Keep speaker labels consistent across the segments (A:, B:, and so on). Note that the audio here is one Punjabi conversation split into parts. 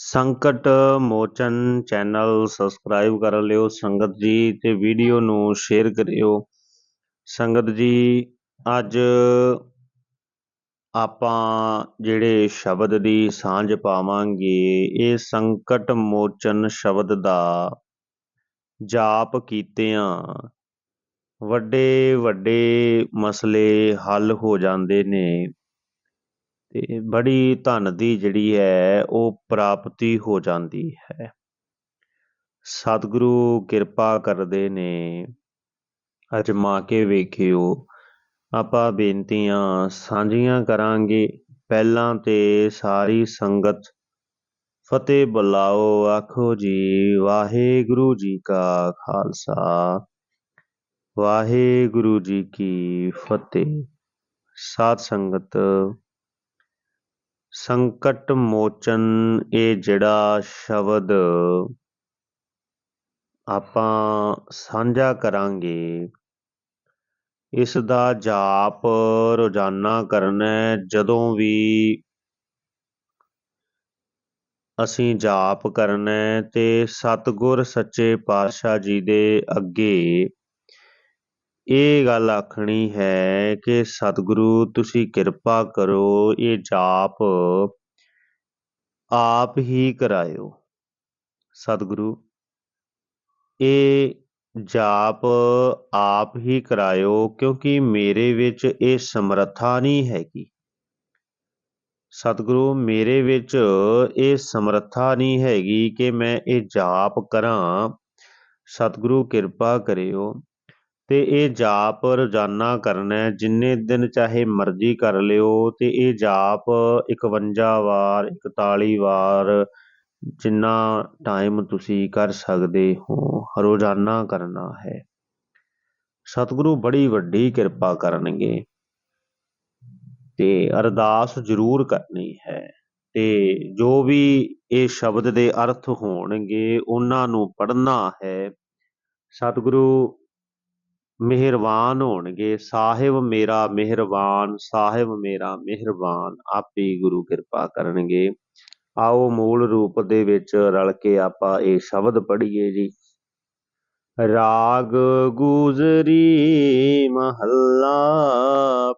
A: ਸੰਕਟ ਮੋਚਨ ਚੈਨਲ ਸਬਸਕ੍ਰਾਈਬ ਕਰ ਲਿਓ, ਸੰਗਤ ਜੀ ਤੇ ਵੀਡੀਓ ਨੂੰ ਸ਼ੇਅਰ ਕਰਿਓ। ਸੰਗਤ ਜੀ, ਅੱਜ ਆਪਾਂ ਜਿਹੜੇ ਸ਼ਬਦ ਦੀ ਸਾਂਝ ਪਾਵਾਂਗੇ, ਇਹ ਸੰਕਟ ਮੋਚਨ ਸ਼ਬਦ ਦਾ ਜਾਪ ਕੀਤਿਆਂ। ਵੱਡੇ ਵੱਡੇ ਮਸਲੇ ਹੱਲ ਹੋ ਜਾਂਦੇ ਨੇ। ਤੇ ਬੜੀ ਧਨ ਦੀ ਜਿਹੜੀ ਹੈ, ਉਹ ਪ੍ਰਾਪਤੀ ਹੋ ਜਾਂਦੀ ਹੈ। ਸਤਿਗੁਰੂ ਕਿਰਪਾ ਕਰਦੇ ਨੇ, ਅਜਮਾ ਕੇ ਵੇਖਿਓ। ਆਪਾਂ ਬੇਨਤੀਆਂ ਸਾਂਝੀਆਂ ਕਰਾਂਗੇ। ਪਹਿਲਾਂ ਤੇ ਸਾਰੀ ਸੰਗਤ ਫਤਿਹ ਬੁਲਾਓ, ਆਖੋ ਜੀ, ਵਾਹਿਗੁਰੂ ਜੀ ਕਾ ਖਾਲਸਾ। ਵਾਹਿਗੁਰੂ ਜੀ ਕੀ ਫਤਿਹ। ਸਾਧ ਸੰਗਤ ਸੰਕਟ ਮੋਚਨ ਇਹ ਜਿਹੜਾ ਸ਼ਬਦ ਆਪਾਂ ਸਾਂਝਾ ਕਰਾਂਗੇ ਇਸ ਦਾ ਜਾਪ ਰੋਜ਼ਾਨਾ ਕਰਨਾ ਜਦੋਂ ਵੀ ਅਸੀਂ ਜਾਪ ਕਰਨਾ ਤੇ ਸਤਗੁਰ ਸੱਚੇ ਪਾਤਸ਼ਾਹ ਜੀ ਦੇ ਅੱਗੇ ਇਹ ਗੱਲ ਆਖਣੀ ਹੈ ਕਿ ਸਤਿਗੁਰੂ, ਤੁਸੀਂ ਕਿਰਪਾ ਕਰੋ, ਇਹ ਜਾਪ ਆਪ ਹੀ ਕਰਾਇਓ। ਸਤਿਗੁਰੂ, ਇਹ ਜਾਪ ਆਪ ਹੀ ਕਰਾਇਓ ਕਿਉਂਕਿ ਮੇਰੇ ਵਿੱਚ ਇਹ ਸਮਰੱਥਾ ਨਹੀਂ ਹੈਗੀ। ਸਤਿਗੁਰੂ, ਮੇਰੇ ਵਿੱਚ ਇਹ ਸਮਰੱਥਾ ਨਹੀਂ ਹੈਗੀ ਕਿ ਮੈਂ ਇਹ ਜਾਪ ਕਰਾਂ। ਸਤਿਗੁਰੂ, ਕਿਰਪਾ ਕਰਿਓ। ਤੇ ਇਹ ਜਾਪ ਰੋਜ਼ਾਨਾ ਕਰਨਾ ਜਿੰਨੇ ਦਿਨ ਚਾਹੇ ਮਰਜ਼ੀ ਕਰ ਲਿਓ ਤੇ ਇਹ ਜਾਪ 51 ਵਾਰ 41 ਵਾਰ ਜਿੰਨਾ ਟਾਈਮ ਤੁਸੀਂ ਕਰ ਸਕਦੇ ਹੋ, ਰੋਜ਼ਾਨਾ ਕਰਨਾ ਹੈ। ਸਤਿਗੁਰੂ ਬੜੀ ਵੱਡੀ ਕਿਰਪਾ ਕਰਨਗੇ ਤੇ ਅਰਦਾਸ ਜ਼ਰੂਰ ਕਰਨੀ ਹੈ ਤੇ ਜੋ ਵੀ ਇਹ ਸ਼ਬਦ ਦੇ ਅਰਥ ਹੋਣਗੇ, ਉਹਨਾਂ ਨੂੰ ਪੜ੍ਹਨਾ ਹੈ। ਸਤਿਗੁਰੂ ਮਿਹਰਬਾਨ ਹੋਣਗੇ। ਸਾਹਿਬ ਮੇਰਾ ਮਿਹਰਬਾਨ, ਸਾਹਿਬ ਮੇਰਾ ਮਿਹਰਬਾਨ, ਆਪੇ ਗੁਰੂ ਕਿਰਪਾ ਕਰਨਗੇ। ਆਓ ਮੂਲ ਰੂਪ ਦੇ ਵਿੱਚ ਰਲ ਕੇ ਆਪਾਂ ਇਹ ਸ਼ਬਦ ਪੜ੍ਹੀਏ ਜੀ। ਰਾਗ ਗੁਜ਼ਰੀ ਮਹੱਲਾ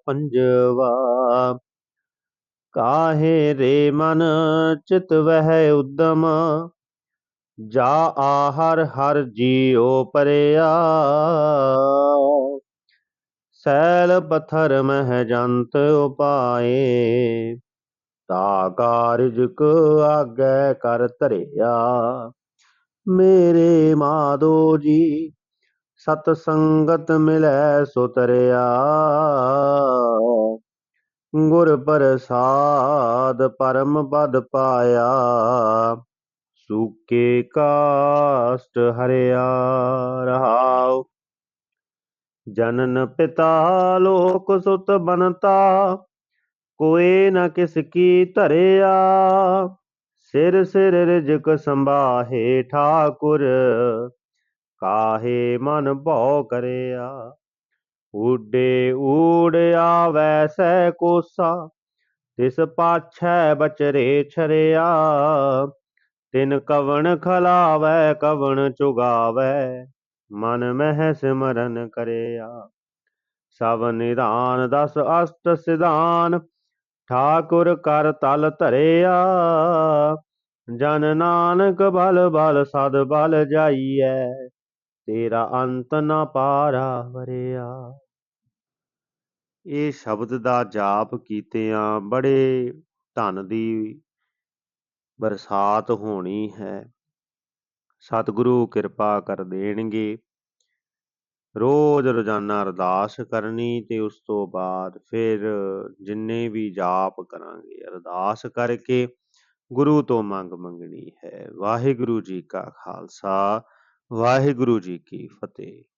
A: ਪੰਜਵਾ, ਕਾਹੇ ਰੇ ਮਨ ਚਿਤ ਵਹਿ ਉਦਮ ਜਾ ਆਹਰ ਹਰ ਜੀਉ ਪਰਿਆ। ਸੈਲ ਪਥਰ ਮਹਿ ਜੰਤ ਉਪਾਏ। ਤਾ ਕਾਰਜ ਕੋ ਆਗੇ ਕਰ ਧਰਿਆ। ਮੇਰੇ ਮਾਦੋ ਜੀ, ਸਤ ਸੰਗਤ ਮਿਲੈ ਸੋ ਤਰਿਆ ਗੁਰ ਪ੍ਰਸਾਦ ਪਰਮ ਪਦ ਪਾਇਆ। सुके काष्ट हरया रहाव जनन पिता लोक सुत बनता कोए न किसकी धरया सिर सिर रिजक संभाहे ठाकुर, काहे मन भौ कर उडे उड़ आवे कोसा, तिस पाछ बचरे छरया। ਤਿਨ ਕਵਣ ਖਲਾਵੈ, ਕਵਣ ਚੁਗਾਵੈ, ਮਨ ਮਹਿ ਸਿਮਰਨ ਕਰਿਆ। ਸਭ ਨਿਧਾਨ, ਦਸ ਅਸ਼ਟ ਸਿਧਾਨ, ਠਾਕੁਰ ਕਰ ਤਲ ਧਰਿਆ। ਜਨ ਨਾਨਕ ਬਲ ਬਲ, ਸਦ ਬਲ ਜਾਈਐ, ਤੇਰਾ ਅੰਤ ਨਾ ਪਾਰਾ ਵਰਿਆ। ਇਹ ਸ਼ਬਦ ਦਾ ਜਾਪ ਕੀਤਿਆਂ ਬੜੇ ਧਨ ਦੀ ਬਰਸਾਤ ਹੋਣੀ ਹੈ। ਸਤਿਗੁਰੂ ਕਿਰਪਾ ਕਰ ਦੇਣਗੇ। ਰੋਜ਼ ਰੋਜ਼ਾਨਾ ਅਰਦਾਸ ਕਰਨੀ ਤੇ ਉਸ ਤੋਂ ਬਾਅਦ ਫਿਰ ਜਿੰਨੇ ਵੀ ਜਾਪ ਕਰਾਂਗੇ, ਅਰਦਾਸ ਕਰਕੇ ਗੁਰੂ ਤੋਂ ਮੰਗ ਮੰਗਣੀ ਹੈ। ਵਾਹਿਗੁਰੂ ਜੀ ਕਾ ਖਾਲਸਾ, ਵਾਹਿਗੁਰੂ ਜੀ ਕੀ ਫਤਿਹ।